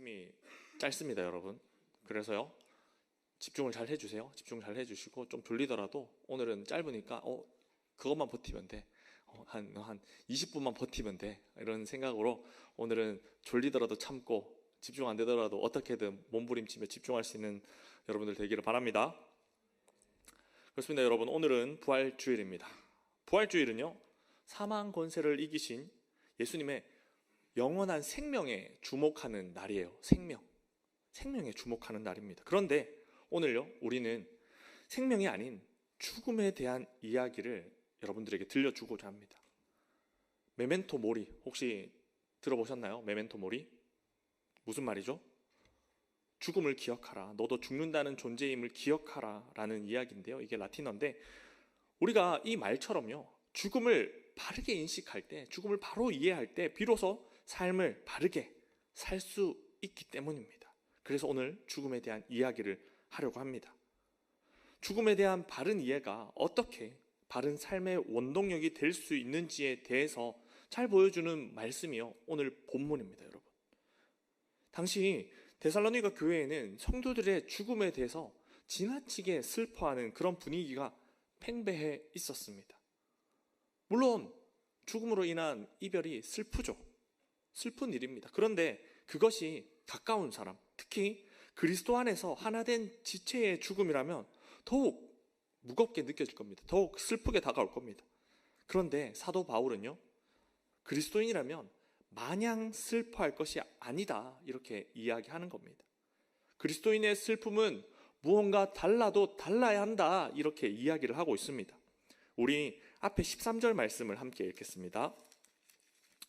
말씀이 짧습니다, 여러분. 그래서요. 집중을 잘 해주세요. 집중 잘 해주시고 좀 졸리더라도 오늘은 짧으니까 어 그것만 버티면 돼. 어, 한, 한 20분만 버티면 돼. 이런 생각으로 오늘은 졸리더라도 참고 집중 안 되더라도 어떻게든 몸부림치며 집중할 수 있는 여러분들 되기를 바랍니다. 그렇습니다, 여러분. 오늘은 부활 주일입니다. 부활 주일은요, 사망 권세를 이기신 예수님의 영원한 생명에 주목하는 날이에요. 생명. 생명에 주목하는 날입니다. 그런데 오늘요, 우리는 생명이 아닌 죽음에 대한 이야기를 여러분들에게 들려주고자 합니다. 메멘토 모리 혹시 들어보셨나요? 메멘토 모리 무슨 말이죠? 죽음을 기억하라. 너도 죽는다는 존재임을 기억하라. 라는 이야기인데요. 이게 라틴어인데 우리가 이 말처럼요. 죽음을 바르게 인식할 때, 죽음을 바로 이해할 때 비로소 삶을 바르게 살 수 있기 때문입니다. 그래서 오늘 죽음에 대한 이야기를 하려고 합니다. 죽음에 대한 바른 이해가 어떻게 바른 삶의 원동력이 될 수 있는지에 대해서 잘 보여주는 말씀이요. 오늘 본문입니다, 여러분. 당시 데살로니가 교회에는 성도들의 죽음에 대해서 지나치게 슬퍼하는 그런 분위기가 팽배해 있었습니다. 물론 죽음으로 인한 이별이 슬프죠. 슬픈 일입니다. 그런데 그것이 가까운 사람, 특히 그리스도 안에서 하나된 지체의 죽음이라면 더욱 무겁게 느껴질 겁니다. 더욱 슬프게 다가올 겁니다. 그런데 사도 바울은요, 그리스도인이라면 마냥 슬퍼할 것이 아니다. 이렇게 이야기하는 겁니다. 그리스도인의 슬픔은 무언가 달라도 달라야 한다. 이렇게 이야기를 하고 있습니다. 우리 앞에 13절 말씀을 함께 읽겠습니다.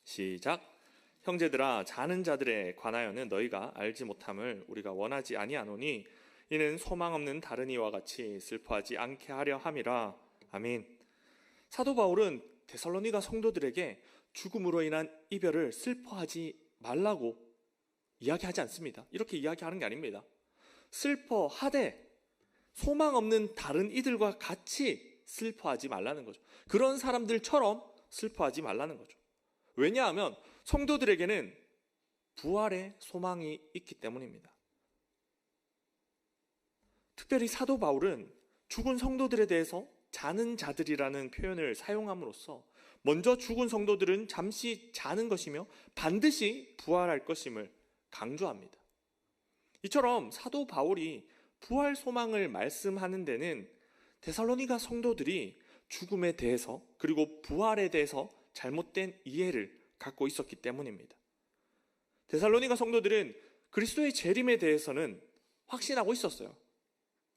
시작. 형제들아 자는 자들에 관하여는 너희가 알지 못함을 우리가 원하지 아니하노니 이는 소망 없는 다른 이와 같이 슬퍼하지 않게 하려 함이라. 아멘. 사도 바울은 데살로니가 성도들에게 죽음으로 인한 이별을 슬퍼하지 말라고 이야기하지 않습니다. 이렇게 이야기하는 게 아닙니다. 슬퍼하되 소망 없는 다른 이들과 같이 슬퍼하지 말라는 거죠. 그런 사람들처럼 슬퍼하지 말라는 거죠. 왜냐하면 성도들에게는 부활의 소망이 있기 때문입니다. 특별히 사도 바울은 죽은 성도들에 대해서 자는 자들이라는 표현을 사용함으로써 먼저 죽은 성도들은 잠시 자는 것이며 반드시 부활할 것임을 강조합니다. 이처럼 사도 바울이 부활 소망을 말씀하는 데는 데살로니가 성도들이 죽음에 대해서 그리고 부활에 대해서 잘못된 이해를 갖고 있었기 때문입니다. 데살로니가 성도들은 그리스도의 재림에 대해서는 확신하고 있었어요.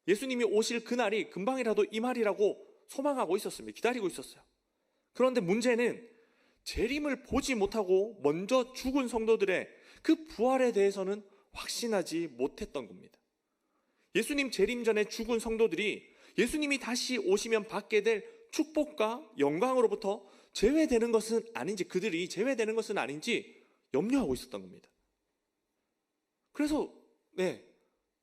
예수님이 오실 그날이 금방이라도 이 말이라고 소망하고 있었습니다. 기다리고 있었어요. 그런데 문제는 재림을 보지 못하고 먼저 죽은 성도들의 그 부활에 대해서는 확신하지 못했던 겁니다. 예수님 재림 전에 죽은 성도들이 예수님이 다시 오시면 받게 될 축복과 영광으로부터 제외되는 것은 아닌지 그들이 제외되는 것은 아닌지 염려하고 있었던 겁니다. 그래서 네.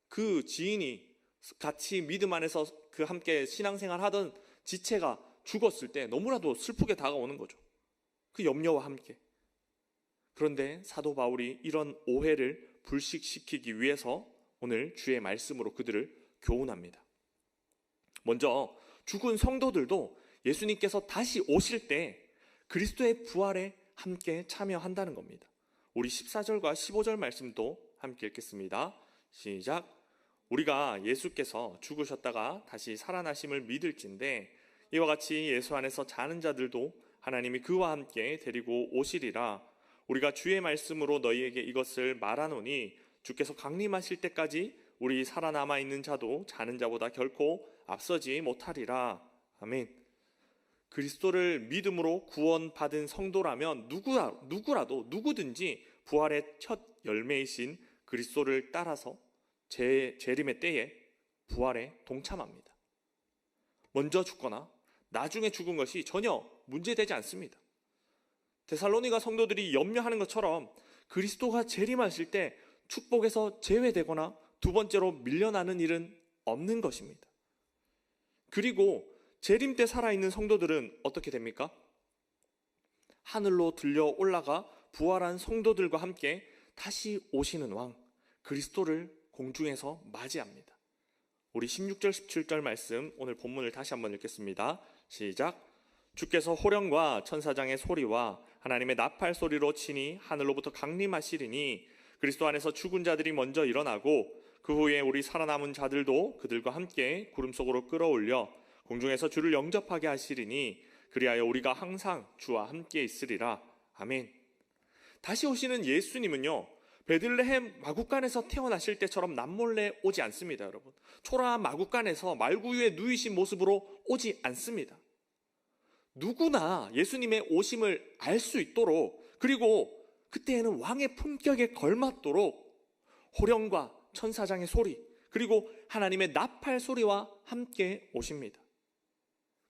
그 지인이 같이 믿음 안에서 그 함께 신앙생활 하던 지체가 죽었을 때 너무나도 슬프게 다가오는 거죠. 그 염려와 함께. 그런데 사도 바울이 이런 오해를 불식시키기 위해서 오늘 주의 말씀으로 그들을 교훈합니다. 먼저 죽은 성도들도 예수님께서 다시 오실 때 그리스도의 부활에 함께 참여한다는 겁니다. 우리 14절과 15절 말씀도 함께 읽겠습니다. 시작. 우리가 예수께서 죽으셨다가 다시 살아나심을 믿을진데 이와 같이 예수 안에서 자는 자들도 하나님이 그와 함께 데리고 오시리라. 우리가 주의 말씀으로 너희에게 이것을 말하노니 주께서 강림하실 때까지 우리 살아남아 있는 자도 자는 자보다 결코 앞서지 못하리라. 아멘. 그리스도를 믿음으로 구원받은 성도라면 누구라, 누구라도 누구든지 부활의 첫 열매이신 그리스도를 따라서 재, 재림의 때에 부활에 동참합니다. 먼저 죽거나 나중에 죽은 것이 전혀 문제되지 않습니다. 데살로니가 성도들이 염려하는 것처럼 그리스도가 재림하실 때 축복에서 제외되거나 두 번째로 밀려나는 일은 없는 것입니다. 그리고 재림 때 살아있는 성도들은 어떻게 됩니까? 하늘로 들려 올라가 부활한 성도들과 함께 다시 오시는 왕 그리스도를 공중에서 맞이합니다. 우리 16절 17절 말씀 오늘 본문을 다시 한번 읽겠습니다. 시작. 주께서 호령과 천사장의 소리와 하나님의 나팔 소리로 치니 하늘로부터 강림하시리니 그리스도 안에서 죽은 자들이 먼저 일어나고 그 후에 우리 살아남은 자들도 그들과 함께 구름 속으로 끌어올려 공중에서 주를 영접하게 하시리니 그리하여 우리가 항상 주와 함께 있으리라. 아멘. 다시 오시는 예수님은요. 베들레헴 마국간에서 태어나실 때처럼 남몰래 오지 않습니다, 여러분. 초라한 마국간에서 말구 위에 누이신 모습으로 오지 않습니다. 누구나 예수님의 오심을 알 수 있도록 그리고 그때에는 왕의 품격에 걸맞도록 호령과 천사장의 소리 그리고 하나님의 나팔 소리와 함께 오십니다.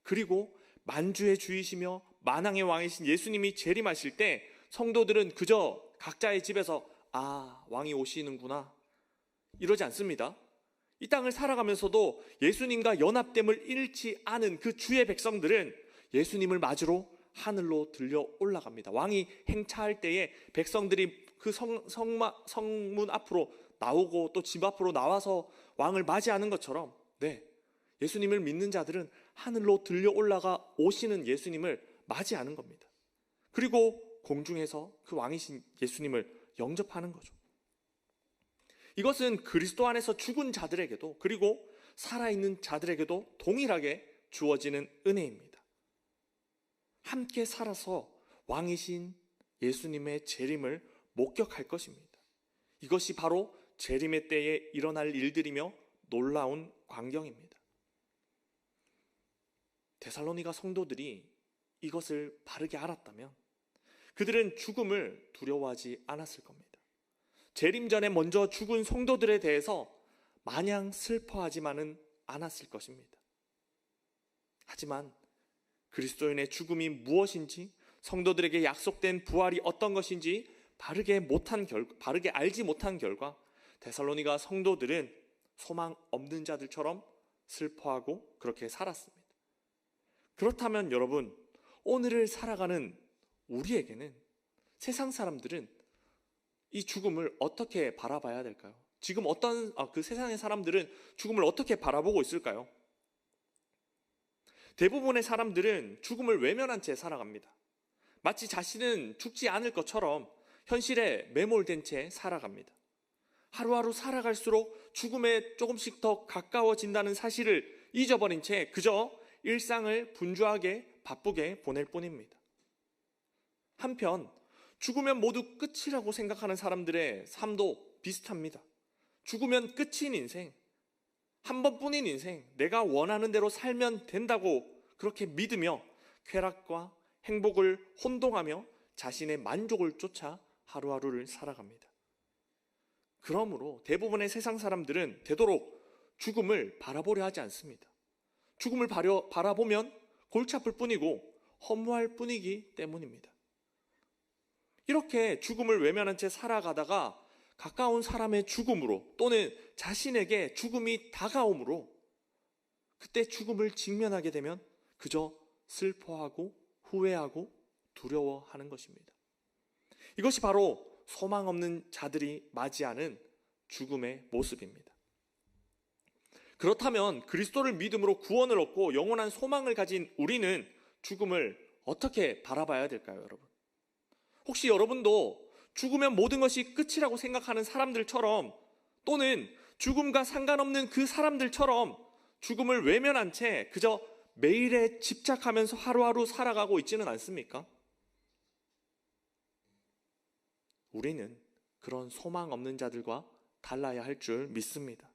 그리고 만주의 주이시며 만왕의 왕이신 예수님이 재림하실 때 성도들은 그저 각자의 집에서 아, 왕이 오시는구나. 이러지 않습니다. 이 땅을 살아가면서도 예수님과 연합됨을 잃지 않은 그 주의 백성들은 예수님을 맞으러 하늘로 들려 올라갑니다. 왕이 행차할 때에 백성들이 그 성, 성마, 성문 앞으로 나오고 또 집 앞으로 나와서 왕을 맞이하는 것처럼, 네. 예수님을 믿는 자들은 하늘로 들려 올라가 오시는 예수님을 맞이하는 겁니다. 그리고 공중에서 그 왕이신 예수님을 영접하는 거죠. 이것은 그리스도 안에서 죽은 자들에게도 그리고 살아있는 자들에게도 동일하게 주어지는 은혜입니다. 함께 살아서 왕이신 예수님의 재림을 목격할 것입니다. 이것이 바로 재림의 때에 일어날 일들이며 놀라운 광경입니다. 데살로니가 성도들이 이것을 바르게 알았다면 그들은 죽음을 두려워하지 않았을 겁니다. 재림 전에 먼저 죽은 성도들에 대해서 마냥 슬퍼하지만은 않았을 것입니다. 하지만 그리스도인의 죽음이 무엇인지 성도들에게 약속된 부활이 어떤 것인지 바르게 못한 결 바르게 알지 못한 결과 데살로니가 성도들은 소망 없는 자들처럼 슬퍼하고 그렇게 살았습니다. 그렇다면 여러분 오늘을 살아가는 우리에게는 세상 사람들은 이 죽음을 어떻게 바라봐야 될까요? 지금 어떤 아, 그 세상의 사람들은 죽음을 어떻게 바라보고 있을까요? 대부분의 사람들은 죽음을 외면한 채 살아갑니다. 마치 자신은 죽지 않을 것처럼 현실에 매몰된 채 살아갑니다. 하루하루 살아갈수록 죽음에 조금씩 더 가까워진다는 사실을 잊어버린 채 그저 일상을 분주하게 바쁘게 보낼 뿐입니다. 한편 죽으면 모두 끝이라고 생각하는 사람들의 삶도 비슷합니다. 죽으면 끝인 인생, 한 번뿐인 인생, 내가 원하는 대로 살면 된다고 그렇게 믿으며 쾌락과 행복을 혼동하며 자신의 만족을 쫓아 하루하루를 살아갑니다. 그러므로 대부분의 세상 사람들은 되도록 죽음을 바라보려 하지 않습니다. 죽음을 바라보면 골치 아플 뿐이고 허무할 뿐이기 때문입니다. 이렇게 죽음을 외면한 채 살아가다가 가까운 사람의 죽음으로 또는 자신에게 죽음이 다가옴으로 그때 죽음을 직면하게 되면 그저 슬퍼하고 후회하고 두려워하는 것입니다. 이것이 바로 소망 없는 자들이 맞이하는 죽음의 모습입니다. 그렇다면 그리스도를 믿음으로 구원을 얻고 영원한 소망을 가진 우리는 죽음을 어떻게 바라봐야 될까요, 여러분? 혹시 여러분도 죽으면 모든 것이 끝이라고 생각하는 사람들처럼 또는 죽음과 상관없는 그 사람들처럼 죽음을 외면한 채 그저 매일에 집착하면서 하루하루 살아가고 있지는 않습니까? 우리는 그런 소망 없는 자들과 달라야 할 줄 믿습니다.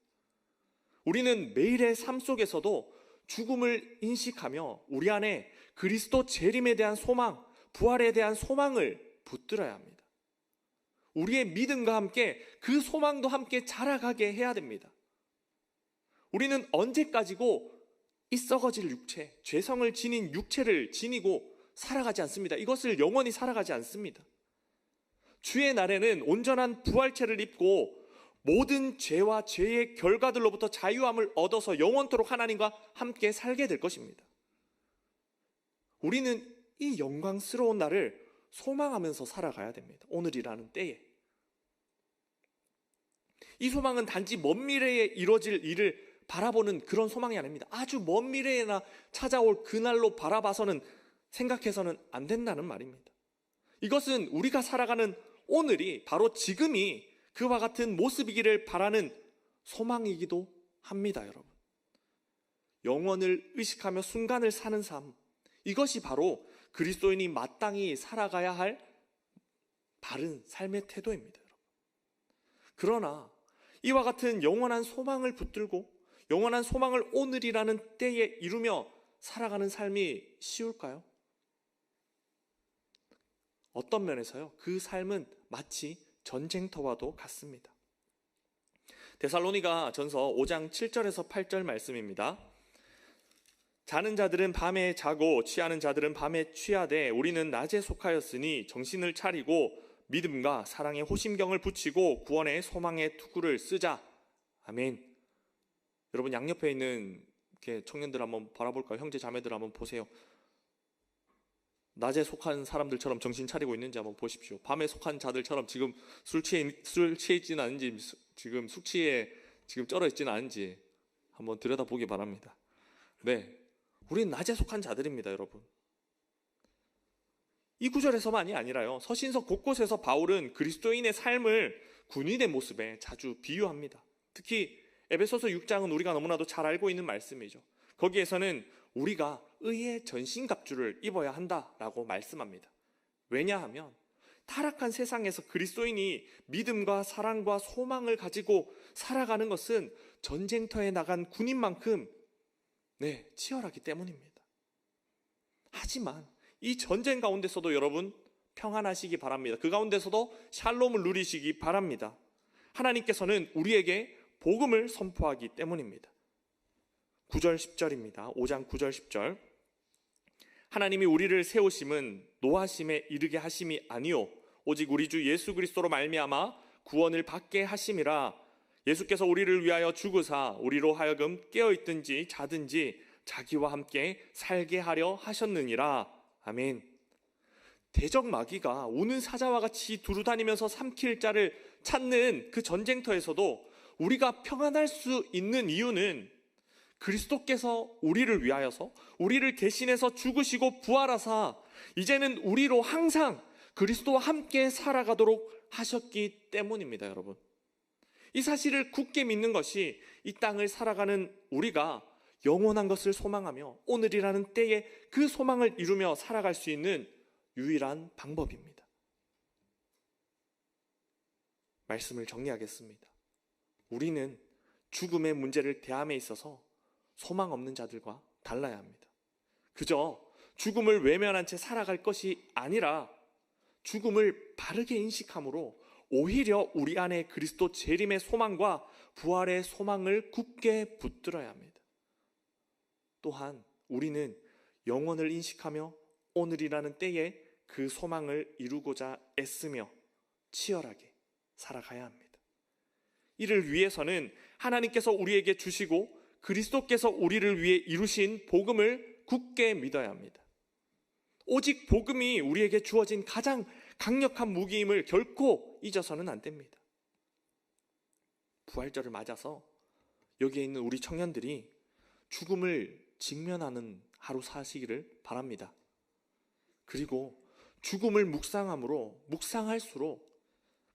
우리는 매일의 삶 속에서도 죽음을 인식하며 우리 안에 그리스도 재림에 대한 소망, 부활에 대한 소망을 붙들어야 합니다. 우리의 믿음과 함께 그 소망도 함께 자라가게 해야 됩니다. 우리는 언제까지고 이 썩어질 육체, 죄성을 지닌 육체를 지니고 살아가지 않습니다. 이것을 영원히 살아가지 않습니다. 주의 날에는 온전한 부활체를 입고 모든 죄와 죄의 결과들로부터 자유함을 얻어서 영원토록 하나님과 함께 살게 될 것입니다. 우리는 이 영광스러운 날을 소망하면서 살아가야 됩니다. 오늘이라는 때에. 이 소망은 단지 먼 미래에 이루어질 일을 바라보는 그런 소망이 아닙니다. 아주 먼 미래에나 찾아올 그날로 바라봐서는 생각해서는 안 된다는 말입니다. 이것은 우리가 살아가는 오늘이 바로 지금이 그와 같은 모습이기를 바라는 소망이기도 합니다, 여러분. 영원을 의식하며 순간을 사는 삶. 이것이 바로 그리스도인이 마땅히 살아가야 할 바른 삶의 태도입니다, 여러분. 그러나 이와 같은 영원한 소망을 붙들고 영원한 소망을 오늘이라는 때에 이루며 살아가는 삶이 쉬울까요? 어떤 면에서요? 그 삶은 마치 전쟁터와도 같습니다. 데살로니가 전서 5장 7절에서 8절 말씀입니다. 자는 자들은 밤에 자고 취하는 자들은 밤에 취하되 우리는 낮에 속하였으니 정신을 차리고 믿음과 사랑의 호심경을 붙이고 구원의 소망의 투구를 쓰자. 아멘. 여러분 양옆에 있는 청년들 한번 바라볼까요? 형제 자매들 한번 보세요. 낮에 속한 사람들처럼 정신 차리고 있는지 한번 보십시오. 밤에 속한 자들처럼 지금 술 취해 술 취해 있지는 않은지 수- 지금 숙취에 지금 쩔어 있지는 않은지 한번 들여다 보기 바랍니다. 네. 우리는 낮에 속한 자들입니다, 여러분. 이 구절에서만이 아니라요. 서신서 곳곳에서 바울은 그리스도인의 삶을 군인의 모습에 자주 비유합니다. 특히 에베소서 6장은 우리가 너무나도 잘 알고 있는 말씀이죠. 거기에서는 우리가 의의 전신갑주를 입어야 한다라고 말씀합니다. 왜냐하면 타락한 세상에서 그리스도인이 믿음과 사랑과 소망을 가지고 살아가는 것은 전쟁터에 나간 군인만큼 네, 치열하기 때문입니다. 하지만 이 전쟁 가운데서도 여러분 평안하시기 바랍니다. 그 가운데서도 샬롬을 누리시기 바랍니다. 하나님께서는 우리에게 복음을 선포하기 때문입니다. 9절 10절입니다. 5장 9절 10절. 하나님이 우리를 세우심은 노하심에 이르게 하심이 아니요 오직 우리 주 예수 그리스도로 말미암아 구원을 받게 하심이라 예수께서 우리를 위하여 죽으사 우리로 하여금 깨어 있든지 자든지 자기와 함께 살게 하려 하셨느니라 아멘. 대적 마귀가 우는 사자와 같이 두루다니면서 삼킬 자를 찾는 그 전쟁터에서도 우리가 평안할 수 있는 이유는 그리스도께서 우리를 위하여서 우리를 대신해서 죽으시고 부활하사 이제는 우리로 항상 그리스도와 함께 살아가도록 하셨기 때문입니다, 여러분. 이 사실을 굳게 믿는 것이 이 땅을 살아가는 우리가 영원한 것을 소망하며 오늘이라는 때에 그 소망을 이루며 살아갈 수 있는 유일한 방법입니다. 말씀을 정리하겠습니다. 우리는 죽음의 문제를 대함에 있어서 소망 없는 자들과 달라야 합니다. 그저 죽음을 외면한 채 살아갈 것이 아니라 죽음을 바르게 인식함으로 오히려 우리 안에 그리스도 재림의 소망과 부활의 소망을 굳게 붙들어야 합니다. 또한 우리는 영원을 인식하며 오늘이라는 때에 그 소망을 이루고자 애쓰며 치열하게 살아가야 합니다. 이를 위해서는 하나님께서 우리에게 주시고 그리스도께서 우리를 위해 이루신 복음을 굳게 믿어야 합니다. 오직 복음이 우리에게 주어진 가장 강력한 무기임을 결코 잊어서는 안 됩니다. 부활절을 맞아서 여기에 있는 우리 청년들이 죽음을 직면하는 하루 사시기를 바랍니다. 그리고 죽음을 묵상함으로 묵상할수록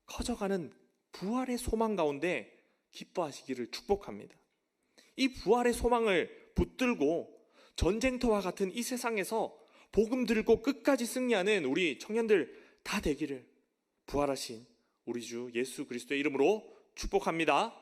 커져가는 부활의 소망 가운데 기뻐하시기를 축복합니다. 이 부활의 소망을 붙들고 전쟁터와 같은 이 세상에서 복음 들고 끝까지 승리하는 우리 청년들 다 되기를 부활하신 우리 주 예수 그리스도의 이름으로 축복합니다.